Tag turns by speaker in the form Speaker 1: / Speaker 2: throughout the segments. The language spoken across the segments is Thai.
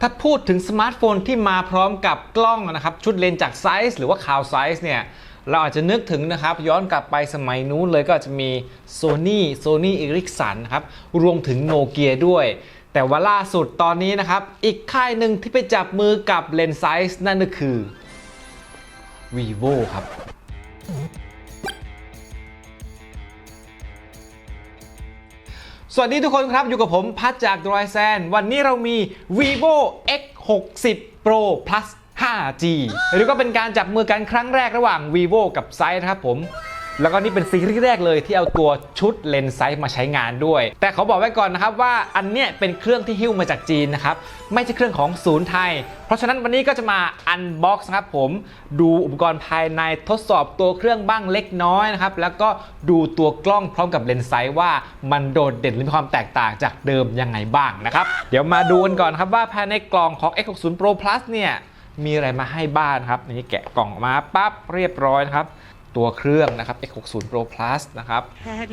Speaker 1: ถ้าพูดถึงสมาร์ทโฟนที่มาพร้อมกับกล้องนะครับ ชุดเลนส์จากไซส์หรือว่าข่าวไซส์เนี่ย เราอาจจะนึกถึงนะครับ ย้อนกลับไปสมัยนู้นเลยก็จจะมี Sony Sony Ericsson นะครับ รวมถึงโนเกียด้วย แต่ว่าล่าสุดตอนนี้นะครับ อีกค่ายหนึ่งที่ไปจับมือกับเลนส์ไซส์นั่นก็คือ vivo ครับ วัสดีทุกคนครับ อยู่กับผมพัดจากดรอยแซน วันนี้เรามี vivo x 6 0 pro plus 5G หรือก็เป็นการจับมือกันครั้งแรกระหว่าง vivo กับไซส์นะครับผม แล้วก็นี่เป็นซีรีส์แรกเลยที่เอาตัวชุดเลนส์ไซส์มาใช้งานด้วย แต่เขาบอกไว้ก่อนนะครับว่าอันเนี้ยเป็นเครื่องที่หิ้วมาจากจีนนะครับไม่ใช่เครื่องของศูนย์ไทย เพราะฉะนั้นวันนี้ก็จะมาอันบ็อกซ์นะครับผมดูอุปกรณ์ภายในทดสอบตัวเครื่องบ้างเล็กน้อยนะครับแล้วก็ดูตัวกล้องพร้อมกับเลนส์ไซส์ว่ามันโดดเด่นหรือมีความแตกต่างจากเดิมยังไงบ้างนะครับเดี๋ยวมาดูกันก่อนครับว่าภายในกล่องของ X60 Pro Plus เนี่ยมีอะไรมาให้บ้างครับนี่แกะกล่องมาปั๊บเรียบร้อยนะครับ ตัวเครื่องนะครับ X60 Pro Plus นะครับ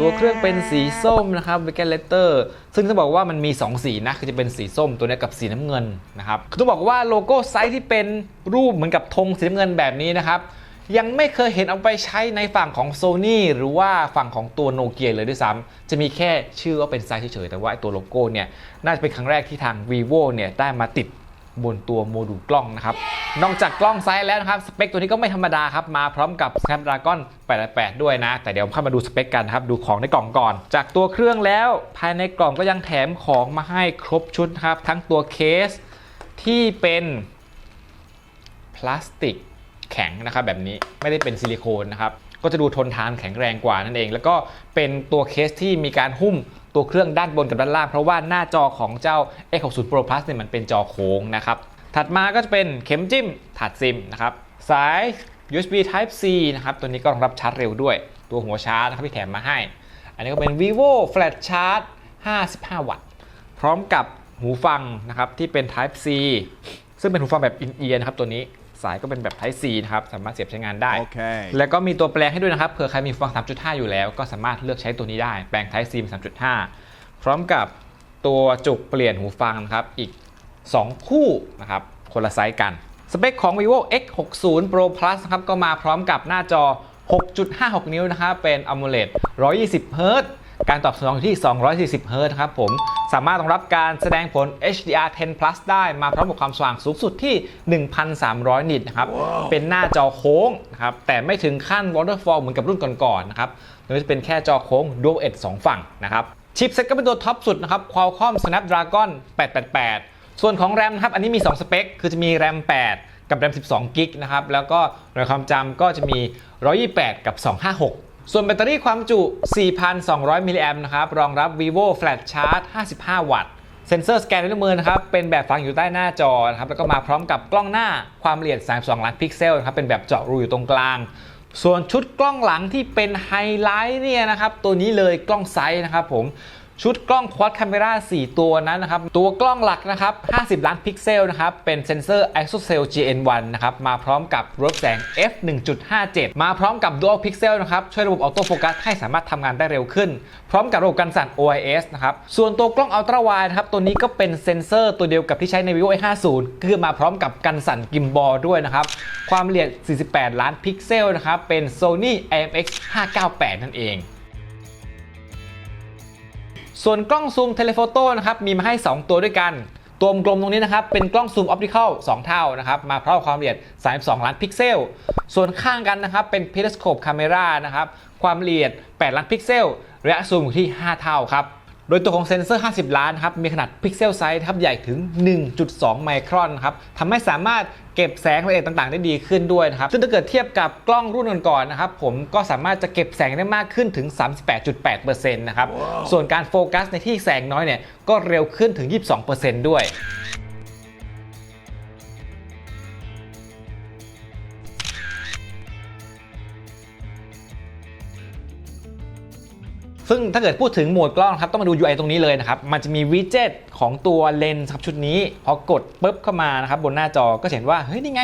Speaker 1: ตัวเครื่องเป็นสีส้มนะครับ v e g a l e t e r ซึ่งจะบอกว่ามันมี 2 สีนะ คือจะเป็นสีส้มตัวนี้กับสีน้ำเงินนะครับคือต้องบอกว่าโลโก้ไซส์ที่เป็นรูปเหมือนกับธงสีน้ำเงินแบบนี้นะครับ ยังไม่เคยเห็นเอาไปใช้ในฝั่งของ Sony หรือว่าฝั่งของตัวโนเกียเลยด้วยซ้ำจะมีแค่ชื่อว่าเป็นไซส์เฉยๆแต่ว่าไอ้ตัวโลโก้เนี่ยน่าจะเป็นครั้งแรกที่ทาง vivo เนี่ยได้มาติด บนตัวโมดูลกล้องนะครับ นอกจากกล้องไซส์แล้วนะครับ สเปคตัวนี้ก็ไม่ธรรมดาครับ มาพร้อมกับ Snapdragon 888 ด้วยนะ แต่เดี๋ยวเข้ามาดูสเปคกันครับ ดูของในกล่องก่อน จากตัวเครื่องแล้วภายในกล่องก็ยังแถมของมาให้ครบชุดครับ ทั้งตัวเคสที่เป็นพลาสติกแข็งนะครับแบบนี้ไม่ได้เป็นซิลิโคนนะครับ ก็จะดูทนทานแข็งแรงกว่านั่นเอง แล้วก็เป็นตัวเคสที่มีการหุ้มตัวเครื่องด้านบนกับด้านล่าง เพราะว่าหน้าจอของเจ้า X60 Pro Plus เนี่ยมันเป็นจอโค้งนะครับถัดมาก็จะเป็นเข็มจิ้มถาดซิมนะครับสาย USB Type C นะครับตัวนี้ก็รองรับชาร์จเร็วด้วย ตัวหัวชาร์จนะครับที่แถมมาให้ อันนี้ก็เป็น vivo flash charge 55 วัตต์ พร้อมกับหูฟังนะครับที่เป็น Type C ซึ่งเป็นหูฟังแบบอินเอียร์นะครับตัวนี้ สายก็เป็นแบบ Type C นะครับสามารถเสียบใช้งานได้
Speaker 2: Okay.
Speaker 1: แล้วก็มีตัวแปลงให้ด้วยนะครับเผื่อใครมีฟัง 3.5 อยู่แล้ว ก็สามารถเลือกใช้ตัวนี้ได้ แปลง Type C เป็น3.5 พร้อมกับตัวจุกเปลี่ยนหูฟังนะครับอีก 2 คู่นะครับคนละไซส์กัน สเปคของ vivo x60 pro plus นะครับก็มาพร้อมกับหน้าจอ 6.56 นิ้วนะครับเป็น AMOLED 120 Hz การตอบสนองอยู่ที่ 240 Hz นะครับผม สามารถรองรับการแสดงผล HDR 10 plus ได้มาพร้อมกับความสว่างสูงสุดที่ 1,300 นิตนะครับเป็นหน้าจอโค้งนะครับ แต่ไม่ถึงขั้น waterfall เหมือนกับรุ่นก่อนๆนะครับโดยจะเป็นแค่จอโค้ง dual edge 2ฝั่งนะครับ ชิปเซ็ตก็เป็นตัวท็อปสุดนะครับ Qualcomm Snapdragon 888 ส่วนของแรมนะครับ อันนี้มี 2 สเปค คือจะมีแรม 8 กับแรม 12 กิกนะครับ แล้วก็ในความจำก็จะมี 128 กับ 256 ส่วนแบตเตอรี่ความจุ 4,200 มิลลิแอมป์นะครับ รองรับ vivo flash charge 55 วัตต์ เซ็นเซอร์สแกนด้วยมือนะครับ เป็นแบบฝังอยู่ใต้หน้าจอนะครับ แล้วก็มาพร้อมกับกล้องหน้าความละเอียด 32 ล้านพิกเซลนะครับ เป็นแบบเจาะรูอยู่ตรงกลาง ส่วนชุดกล้องหลังที่เป็นไฮไลท์เนี่ยนะครับ ตัวนี้เลยกล้องไซส์นะครับผม ชุดกล้องควอดค a ม e รา4 ตัวนั้นนะครับ ตัวกล้องหลักนะครับ 50 ล้านพิกเซลนะครับ เป็นเซนเซอร์ ISOCELL GN1 นะครับ มาพร้อมกับรถแสง f 1.57 มาพร้อมกับ Dual Pixel นะครับ ช่วยระบบออโต้โฟกัสให้สามารถทำงานได้เร็วขึ้น พร้อมกับระบบกันสั่น OIS นะครับ ส่วนตัวกล้อง Ultra Wide นะครับ ตัวนี้ก็เป็นเซนเซอร์ตัวเดียวกับที่ใช้ใน vivo x50 คือมาพร้อมกับกันสั่นกิมบอลด้วยนะครับ ความละเอียด 48 ล้านพิกเซลนะครับ เป็น Sony IMX 598 นั่นเอง ส่วนกล้องซูมเทเลโฟโต้นะครับมีมาให้ 2 ตัวด้วยกัน ตัวกลมตรงนี้นะครับเป็นกล้องซูมออปติคอล2เท่านะครับมาพร้อมความละเอียด 32 ล้านพิกเซล ส่วนข้างกันนะครับเป็น periscope camera นะครับความละเอียด 8 ล้านพิกเซลระยะซูมอยู่ที่ 5 เท่าครับ โดยตัวของเซ็นเซอร์ 50 ล้านครับ มีขนาดพิกเซลไซส์ครับใหญ่ถึง 1.2 ไมครอนครับทำให้สามารถเก็บแสงละเอียดต่างๆ ได้ดีขึ้นด้วยนะครับ ซึ่งถ้าเกิดเทียบกับกล้องรุ่นก่อนๆนะครับ ผมก็สามารถจะเก็บแสงได้มากขึ้นถึง 38.8%นะครับ ส่วนการโฟกัสในที่แสงน้อยเนี่ย ก็เร็วขึ้นถึง 22%ด้วย ซึ่งถ้าเกิดพูดถึงโหมดกล้องครับต้องมาดู UI ตรงนี้เลยนะครับ มันจะมีวิดเจ็ตของตัวเลนส์ครับชุดนี้ พอกดปุ๊บเข้ามานะครับบนหน้าจอก็เห็นว่า เฮ้ย นี่ไง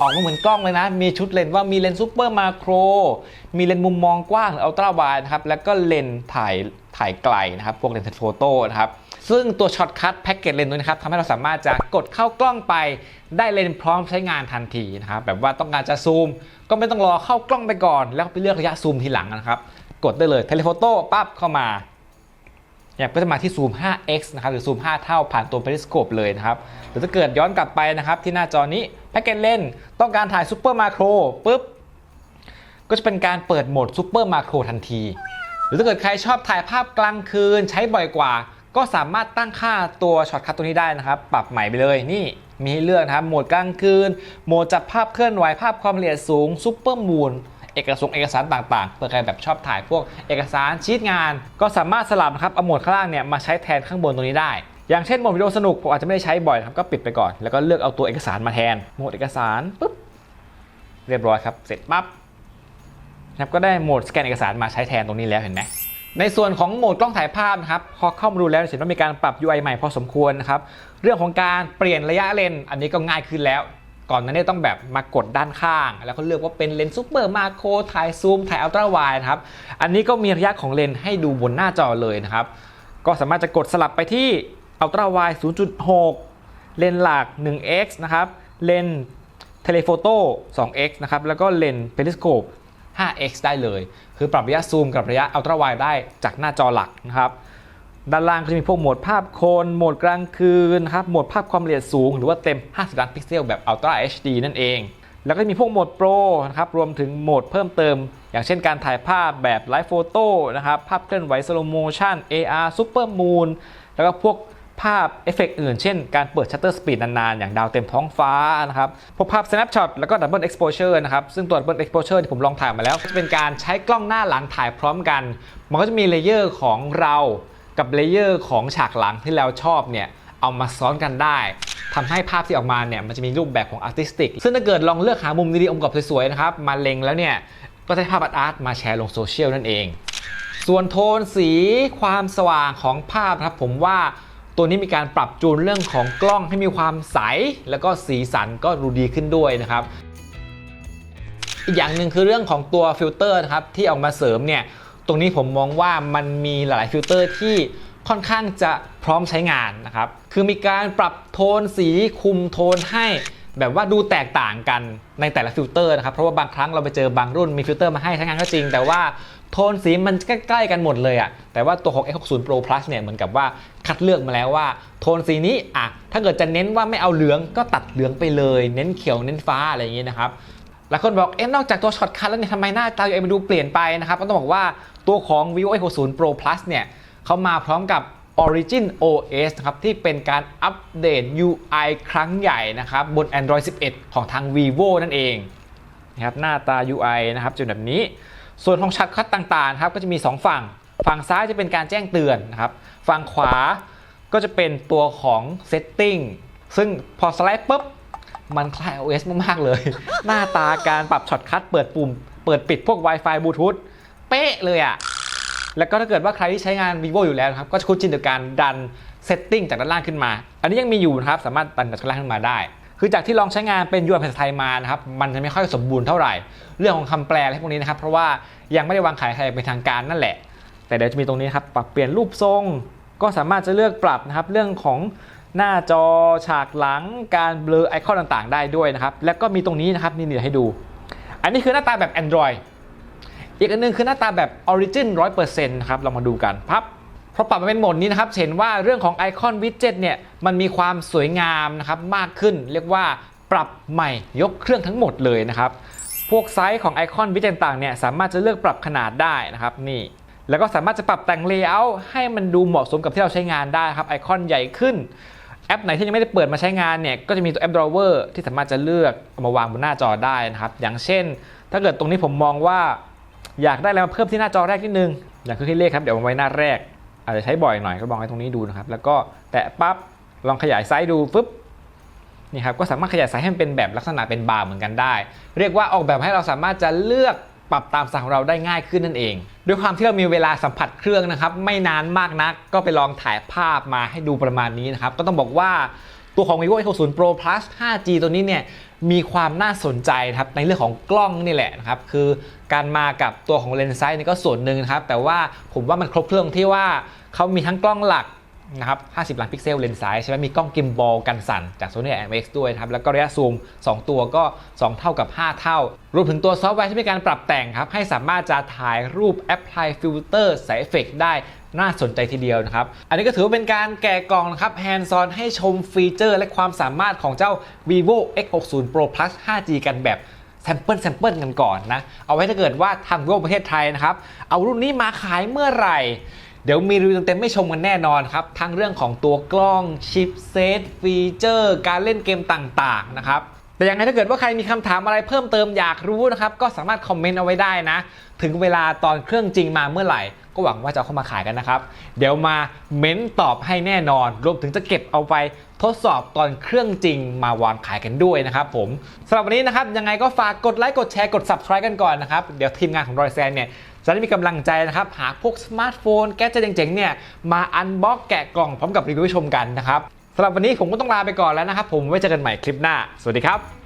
Speaker 1: ออกมาเหมือนกล้องเลยนะ มีชุดเลนส์ว่ามีเลนส์ซูเปอร์มาโคร มีเลนส์มุมมองกว้างหรืออัลตราไวด์นะครับ แล้วก็เลนส์ถ่ายถ่ายไกลนะครับ พวกเลนส์โฟโต้นะครับซึ่งตัวช็อตคั t แพ็กเกจเลนส์นี้นะครับทำให้เราสามารถจะกดเข้ากล้องไปได้เลนส์พร้อมใช้งานทันทีนะครับแบบว่าต้องการจะซูม ก็ไม่ต้องรอเข้ากล้องไปก่อน แล้วไปเลือกระยะซูมทีหลังนะครับ กดได้เลยเทเลโฟโต้ปั๊บเข้ามาเนี่ยก็จะมาที่ซูม 5x นะครับหรือซูม 5 เท่าผ่านตัว periscope เลยนะครับหรือถ้าเกิดย้อนกลับไปนะครับ ที่หน้าจอนี้แพ็กเกจเลนต้องการถ่ายซูเปอร์มาโครปุ๊บก็จะเป็นการเปิดโหมดซูเปอร์มาโครทันที หรือถ้าเกิดใครชอบถ่ายภาพกลางคืนใช้บ่อยกว่า ก็สามารถตั้งค่าตัวช็อตคัทตัวนี้ได้นะครับ ปรับใหม่ไปเลยนี่มีให้เลือกนะครับโหมดกลางคืนโหมดจับภาพเคลื่อนไหวภาพความละเอียดสูงซูเปอร์มูน เอกสารเอกสารต่างๆเผื่อใครแบบชอบถ่ายพวกเอกสารชีตงาน ก็สามารถสลับนะครับเอาโหมดข้างล่างเนี่ยมาใช้แทนข้างบนตรงนี้ได้อย่างเช่นโหมดวิดีโอสนุกผมอาจจะไม่ได้ใช้บ่อยครับก็ปิดไปก่อน แล้วก็เลือกเอาตัวเอกสารมาแทนโหมดเอกสารปุ๊บเรียบร้อยครับเสร็จปั๊บครับก็ได้โหมดสแกนเอกสารมาใช้แทนตรงนี้แล้วเห็นไหมในส่วนของโหมดกล้องถ่ายภาพนะครับพอเข้ามาดูแล้วเห็นว่ามีการปรับ UI ใหม่พอสมควรนะครับเรื่องของการเปลี่ยนระยะเลนอันนี้ก็ง่ายขึ้นแล้ว ก่อนนั้นเนี่ยต้องแบบมากดด้านข้าง แล้วก็เลือกว่าเป็นเลนส์ซูเปอร์มาโครถ่ายซูมถ่ายอัลตร้าไวด์นะครับ อันนี้ก็มีระยะของเลนส์ให้ดูบนหน้าจอเลยนะครับ ก็สามารถจะกดสลับไปที่อัลตร้าไวด์0.6 เลนส์หลัก 1x นะครับ เลนส์เทเลโฟโต้ 2x นะครับ แล้วก็เลนส์เพลิสโคป 5x ได้เลย คือปรับระยะซูมกับระยะอัลตร้าไวด์ได้จากหน้าจอหลักนะครับ ด้านล่างก็จะมีพวกโหมดภาพคน โหมดกลางคืนนะครับ โหมดภาพความละเอียดสูง หรือว่าเต็ม 50 ล้านพิกเซลแบบ Ultra HD นั่นเอง แล้วก็มีพวกโหมดโปรนะครับ รวมถึงโหมดเพิ่มเติม อย่างเช่นการถ่ายภาพแบบไลฟ์โฟโต้นะครับ ภาพเคลื่อนไหวสโลโมชัน AR Super Moon แล้วก็พวกภาพเอฟเฟกต์อื่น เช่นการเปิดชัตเตอร์สปีดนานๆ อย่างดาวเต็มท้องฟ้านะครับพวกภาพ snapshot แล้วก็ double exposure นะครับ ซึ่งตัว double exposure ที่ผมลองถ่ายมาแล้ว จะเป็นการใช้กล้องหน้าหลังถ่ายพร้อมกัน มันก็จะมีเลเยอร์ของเรา กับเลเยอร์ของฉากหลังที่เราชอบเนี่ยเอามาซ้อนกันได้ทำให้ภาพที่ออกมาเนี่ยมันจะมีรูปแบบของอาร์ติสติก ซึ่งถ้าเกิดลองเลือกหามุมดีๆองค์ประกอบสวยๆนะครับมาเล็งแล้วเนี่ยก็จะได้ภาพอาร์ตมาแชร์ลงโซเชียลนั่นเอง ส่วนโทนสีความสว่างของภาพครับผมว่าตัวนี้มีการปรับจูนเรื่องของกล้องให้มีความใส แล้วก็สีสันก็ดูดีขึ้นด้วยนะครับ อีกอย่างหนึ่งคือเรื่องของตัวฟิลเตอร์นะครับที่ออกมาเสริมเนี่ย ตรงนี้ผมมองว่ามันมีหลายฟิลเตอร์ที่ค่อนข้างจะพร้อมใช้งานนะครับ คือมีการปรับโทนสีคุมโทนให้แบบว่าดูแตกต่างกันในแต่ละฟิลเตอร์นะครับ เพราะว่าบางครั้งเราไปเจอบางรุ่นมีฟิลเตอร์มาให้ใช้งานก็จริง แต่ว่าโทนสีมันใกล้ๆกันหมดเลยอะแต่ว่าตัวของ X60 Pro Plus เนี่ยเหมือนกับว่าคัดเลือกมาแล้วว่า โทนสีนี้อะถ้าเกิดจะเน้นว่าไม่เอาเหลืองก็ตัดเหลืองไปเลย เน้นเขียวเน้นฟ้าอะไรอย่างงี้นะครับ หลายคนบอกเอ๊ะนอกจากตัวช็อตคัทแล้วเนี่ยทำไมหน้าตา UI มันดูเปลี่ยนไปนะครับก็ต้องบอกว่าตัวของ vivo X60 Pro Plus เนี่ยเขามาพร้อมกับ Origin OS นะครับที่เป็นการอัปเดต UI ครั้งใหญ่นะครับบน Android 11 ของทาง vivo นั่นเองนะครับหน้าตา UI นะครับจะเป็นแบบนี้ ส่วนของช็อตคัทต่างๆครับก็จะมี 2 ฝั่ง ฝั่งซ้ายจะเป็นการแจ้งเตือนนะครับฝั่งขวาก็จะเป็นตัวของ Setting ซึ่งพอสไลด์ปุ๊บ มันคล้าย OS มาก ๆ เลย หน้าตาการปรับช็อตคัทเปิดปุ่ม เปิดปิดพวก Wi-Fi บลูทูธเป๊ะเลยอะแล้วก็ถ้าเกิดว่าใครที่ใช้งาน vivo อยู่แล้วครับ ก็จะคุ้นชินกับการดันเซตติ้งจากด้านล่างขึ้นมา อันนี้ยังมีอยู่นะครับ สามารถดันจากด้านล่างขึ้นมาได้ คือจากที่ลองใช้งานเป็นยูอัภาษาไทยมานะครับ มันจะไม่ค่อยสมบูรณ์เท่าไหร่ เรื่องของคำแปลอะไรพวกนี้นะครับ เพราะว่ายังไม่ได้วางขายใครเป็นทางการนั่นแหละ แต่เดี๋ยวจะมีตรงนี้ครับ ปรับเปลี่ยนรูปทรง ก็สามารถจะเลือกปรับนะครับ เรื่องของ หน้าจอฉากหลังการเบลอไอคอนต่างๆ ได้ด้วยนะครับ แล้วก็มีตรงนี้นะครับนี่เดี๋ยวให้ดู อันนี้คือหน้าตาแบบ Android อีกอันหนึงคือหน้าตาแบบ Origin 100%นะครับเรามาดูกันพับพอปรับมาเป็นโหมดนี้นะครับเห็นว่าเรื่องของไอคอนวิดเจ็ตเนี่ยมันมีความสวยงามนะครับมากขึ้น เรียกว่าปรับใหม่ยกเครื่องทั้งหมดเลยนะครับพวกไซส์ของไอคอนวิดเจ็ตต่างเนี่ยสามารถจะเลือกปรับขนาดได้นะครับนี่แล้วก็สามารถจะปรับแต่งเลเยอร์ให้มันดูเหมาะสมกับที่เราใช้งานได้ครับไอคอนใหญ่ขึ้น แอปไหนที่ยังไม่ได้เปิดมาใช้งานเนี่ยก็จะมีตัวแอป Drawer ที่สามารถจะเลือกเอามาวางบนหน้าจอได้นะครับ อย่างเช่น ถ้าเกิดตรงนี้ผมมองว่าอยากได้อะไรมาเพิ่มที่หน้าจอแรกนิดนึง อย่างคือที่เลขครับเดี๋ยวเอาไว้หน้าแรก อาจจะใช้บ่อยหน่อยก็ลองไว้ตรงนี้ดูนะครับ แล้วก็แตะปั๊บลองขยายไซส์ดูฟึบนี่ครับก็สามารถขยายไซส์ให้มันเป็นแบบลักษณะเป็นบาร์เหมือนกันได้ เรียกว่าออกแบบให้เราสามารถจะเลือก ปรับตามสั่งของเราได้ง่ายขึ้นนั่นเอง ด้วยความที่เรามีเวลาสัมผัสเครื่องนะครับ ไม่นานมากนัก ก็ไปลองถ่ายภาพมาให้ดูประมาณนี้นะครับ ก็ต้องบอกว่าตัวของ vivo X60 Pro Plus 5G ตัวนี้เนี่ยมีความน่าสนใจนะครับในเรื่องของกล้องนี่แหละนะครับคือการมากับตัวของเลนส์ไซส์นี่ก็ส่วนหนึ่งนะครับแต่ว่าผมว่ามันครบเครื่องที่ว่าเขามีทั้งกล้องหลัก นะครับ 50 ล้านพิกเซลเลนส์ซ้ายใช่ไหมมีกล้องกิมบอลกันสั่นจาก Sony IMX ด้วยครับ แล้วก็ระยะซูม 2 ตัวก็ 2 เท่ากับ 5 เท่า รวมถึงตัวซอฟต์แวร์ที่มีการปรับแต่งครับ ให้สามารถจะถ่ายรูปแอปพลายฟิลเตอร์ใส่เอฟเฟกได้น่าสนใจทีเดียวนะครับ อันนี้ก็ถือว่าเป็นการแกะกล่องนะครับแฮนด์ซอนให้ชมฟีเจอร์ และความสามารถของเจ้า vivo x60 pro plus 5g กันแบบแซมเปิลแซมเปิลกันก่อนนะ เอาไว้ถ้าเกิดว่าทาง vivo ประเทศไทยนะครับ เอารุ่นนี้มาขายเมื่อไหร่ เดี๋ยวมีรีวิวเต็มๆไม่ชมกันแน่นอนครับ ทั้งเรื่องของตัวกล้องชิปเซตฟีเจอร์ การเล่นเกมต่างๆนะครับแต่ยังไงถ้าเกิดว่าใครมีคำถามอะไรเพิ่มเติมอยากรู้นะครับ ก็สามารถคอมเมนต์เอาไว้ได้นะ ถึงเวลาตอนเครื่องจริงมาเมื่อไหร่ ก็หวังว่าจะเอาเข้ามาขายกันนะครับ เดี๋ยวมาเม้นตอบให้แน่นอน รวมถึงจะเก็บเอาไปทดสอบตอนเครื่องจริงมาวางขายกันด้วยนะครับผมสำหรับวันนี้นะครับยังไงก็ฝากกดไลค์กดแชร์กด subscribe กันก่อนนะครับ เดี๋ยวทีมงานของรอยแซนเนี่ย จะได้มีกำลังใจนะครับหาพวกสมาร์ทโฟนแก๊สเจ๋งๆเนี่ยมาอันบ็อกแกะกล่องพร้อมกับรีวิวชมกันนะครับสำหรับวันนี้ผมก็ต้องลาไปก่อนแล้วนะครับผมไว้เจอกันใหม่คลิปหน้า สวัสดีครับ